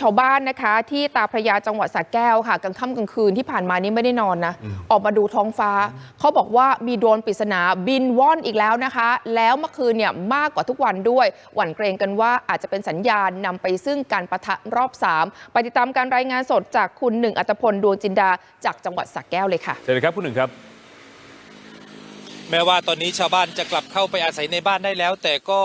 ชาวบ้านนะคะที่ตาพระยาจังหวัดสระแก้วค่ะกลางค่ำกลางคืนที่ผ่านมานี่ไม่ได้นอนนะ ออกมาดูท้องฟ้า เขาบอกว่ามีโดรนปริศนาบินว่อนอีกแล้วนะคะ แล้วเมื่อคืนเนี่ยมากกว่าทุกวันด้วย หวั่นเกรงกันว่าอาจจะเป็นสัญญาณนำไปซึ่งการประทะรอบ 3 ไปติดตามการรายงานสดจากคุณหนึ่งอัตพลดวงจินดาจากจังหวัดสระแก้วเลยค่ะเชิญเลยครับคุณหนึ่งครับ แม้ว่าตอนนี้ชาวบ้านจะกลับเข้าไปอาศัยในบ้านได้แล้ว แต่ก็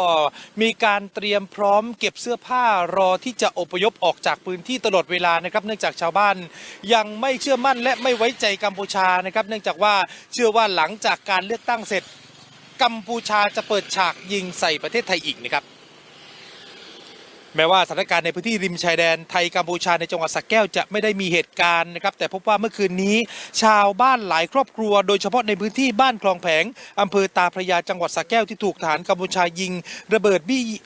มีการเตรียมพร้อมเก็บเสื้อผ้ารอที่จะอพยพออกจากพื้นที่ตลอดเวลานะครับเนื่องจากชาวบ้านยังไม่เชื่อมั่นและไม่ไว้ใจกัมพูชานะครับเนื่องจากว่าเชื่อว่าหลังจากการเลือกตั้งเสร็จ กัมพูชาจะเปิดฉากยิงใส่ประเทศไทยอีกนะครับ แม้ว่าสถานการณ์ในพื้นที่ริมชายแดนไทยกัมพูชาในจังหวัดสระแก้วจะไม่ได้มีเหตุการณ์นะครับแต่พบว่าเมื่อคืนนี้ชาวบ้านหลายครอบครัว โดยเฉพาะในพื้นที่บ้านคลองแผงอำเภอตาพระยาจังหวัดสระแก้วที่ถูกทหารกัมพูชายิง ระเบิด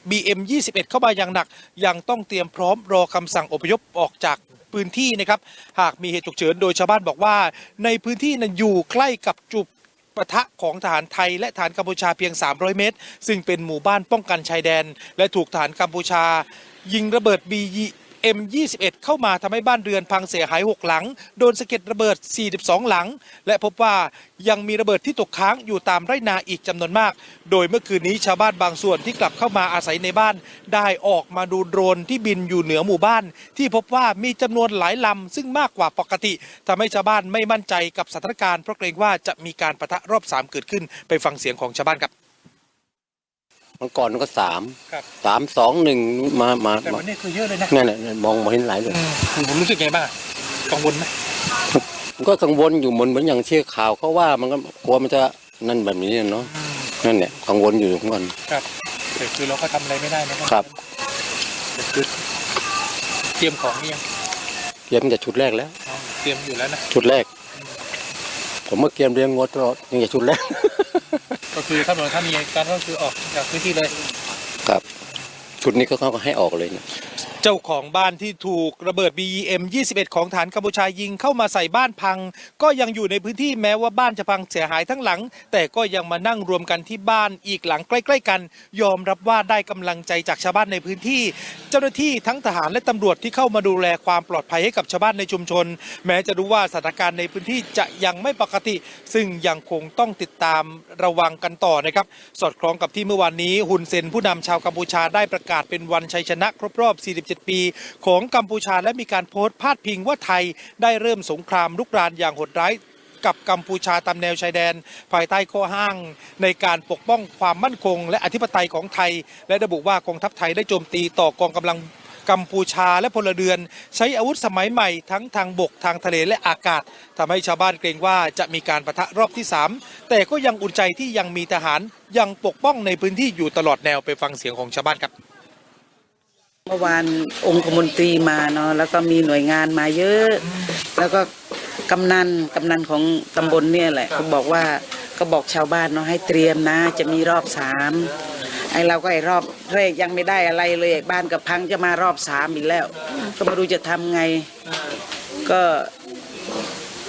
บีเอ็ม21เข้ามาอย่างหนัก ยังต้องเตรียมพร้อมรอคำสั่งอพยพออกจากพื้นที่นะครับหากมีเหตุฉุกเฉินโดยชาวบ้านบอกว่า ในพื้นที่นั้นอยู่ใกล้กับจุด ปะทะของทหารไทยและฐานกัมพูชาเพียง 300 เมตร ซึ่งเป็นหมู่บ้านป้องกันชายแดน และถูกฐานกัมพูชา ยิงระเบิดบี M21 เข้ามาทำให้บ้านเรือนพังเสียหาย 6 หลัง โดนสะเก็ดระเบิด 42 หลัง และพบว่ายังมีระเบิดที่ตกค้างอยู่ตามไร่นาอีกจำนวนมาก โดยเมื่อคืนนี้ชาวบ้านบางส่วนที่กลับเข้ามาอาศัยในบ้าน ได้ออกมาดูโดรนที่บินอยู่เหนือหมู่บ้าน ที่พบว่ามีจำนวนหลายลำซึ่งมากกว่าปกติทำให้ชาวบ้านไม่มั่นใจกับสถานการณ์เพราะเกรงว่าจะมีการปะทะรอบสามเกิดขึ้นไปฟังเสียงของชาวบ้านครับ มันก่อนมันก็สามครับ สามสองหนึ่งมามาแต่มาวันนี้คือเยอะเลยนะนั่นแหละมองมาเห็นหลายเลยผมรู้สึกไงบ้างกังวลไหมมันก็กังวลอยู่เหมือนเหมือนอย่างที่ข่าวเขาว่ามันก็กลัวมันจะนั่นแบบนี้เนาะนั่นแหละกังวลอยู่ทุกวันครับแต่คือเราก็ทำอะไรไม่ได้นะครับแต่คือเตรียมของนี่ยังเตรียมจะชุดแรกแล้วอ๋อเตรียมอยู่แล้วนะชุดแรก ผมเมื่อเตรียมเรียงงดตลอดนี่จะชุดแรกก็คือถ้าเราถ้ามีการก็คือออกจากพื้นที่เลย ครับ ชุดนี้ก็เขาก็ให้ออกเลยนะเจ้าของบ้านที่ถูกระเบิด BEM 21 ของฐานกัมพูชายิงเข้ามาใส่บ้านพัง ก็ยังอยู่ในพื้นที่แม้ว่าบ้านจะพังเสียหายทั้งหลัง แต่ก็ยังมานั่งรวมกันที่บ้านอีกหลังใกล้ ๆ กัน ยอมรับว่าได้กำลังใจจากชาวบ้านในพื้นที่ เจ้าหน้าที่ทั้งทหารและตำรวจที่เข้ามาดูแลความปลอดภัยให้กับชาวบ้านในชุมชน แม้จะรู้ว่าสถานการณ์ในพื้นที่จะยังไม่ปกติ ซึ่งยังคงต้องติดตามระวังกันต่อนะครับ สอดคล้องกับที่เมื่อวานนี้ฮุนเซนผู้นำชาวกัมพูชาได้ประกาศเป็นวันชัยชนะครบรอบ 47ปี ของกัมพูชาและมีการโพสต์พาดพิงว่าไทยได้เริ่มสงครามลุกรานอย่างโหดร้ายกับกัมพูชาตามแนวชายแดน ภายใต้ข้อห้าง ในการปกป้องความมั่นคง และอธิปไตยของไทย และระบุว่ากองทัพไทยได้โจมตีต่อกองกำลังกัมพูชาและพลเรือน ใช้อาวุธสมัยใหม่ทั้งทางบกทางทะเลและอากาศทำให้ชาวบ้านเกรงว่าจะมีการประทะรอบที่ 3 แต่ก็ยังอุ่นใจที่ยังมีทหารยังปกป้องในพื้นที่อยู่ตลอดแนวไปฟังเสียงของชาวบ้านครับ เมื่อวานองคมนตรีมาเนาะแล้วก็มีหน่วยงานมาเยอะ แล้วก็กำนันกำนันของตำบลเนี่ยแหละเขาบอกว่าก็บอกชาวบ้านเนาะให้เตรียมนะ จะมีรอบสามไอเราก็ไอรอบแรกยังไม่ได้อะไรเลยบ้านกับพังจะมารอบสามอีกแล้ว ก็ไม่รู้จะทำไง ก็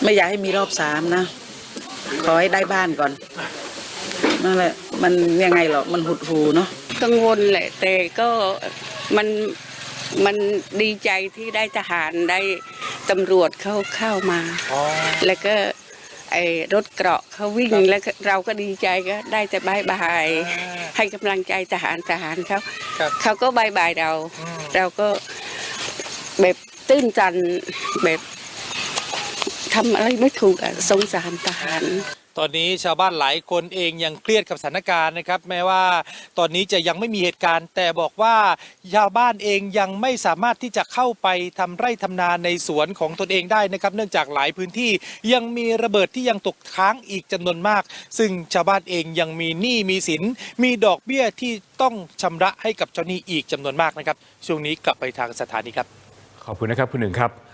ไม่อยากให้มีรอบสามนะ ขอให้ได้บ้านก่อนนั่นแหละมันยังไงหรอกมันหดหูเนาะกังวลแหละแต่ก็ มันมันดีใจที่ได้ทหารได้ตำรวจเข้าเข้ามาแล้วก็ไอ้รถเกราะเขาวิ่งแล้วก็เราก็ดีใจก็ได้แต่บายบาย ให้กำลังใจทหารทหารเขาครับเขาก็บายบายเราเราก็แบบตื้นตันแบบทำอะไรไม่ถูกอะสงสารทหาร ตอนนี้ชาวบ้านหลายคนเองยังเครียดกับสถานการณ์นะครับ แม้ว่าตอนนี้จะยังไม่มีเหตุการณ์ แต่บอกว่าชาวบ้านเองยังไม่สามารถที่จะเข้าไปทำไร่ทำนาในสวนของตนเองได้นะครับ เนื่องจากหลายพื้นที่ยังมีระเบิดที่ยังตกค้างอีกจำนวนมาก ซึ่งชาวบ้านเองยังมีหนี้มีสิน มีดอกเบี้ยที่ต้องชำระให้กับเจ้าหนี้อีกจำนวนมากนะครับช่วงนี้กลับไปทางสถานีครับ ขอบคุณนะครับคุณหนึ่งครับ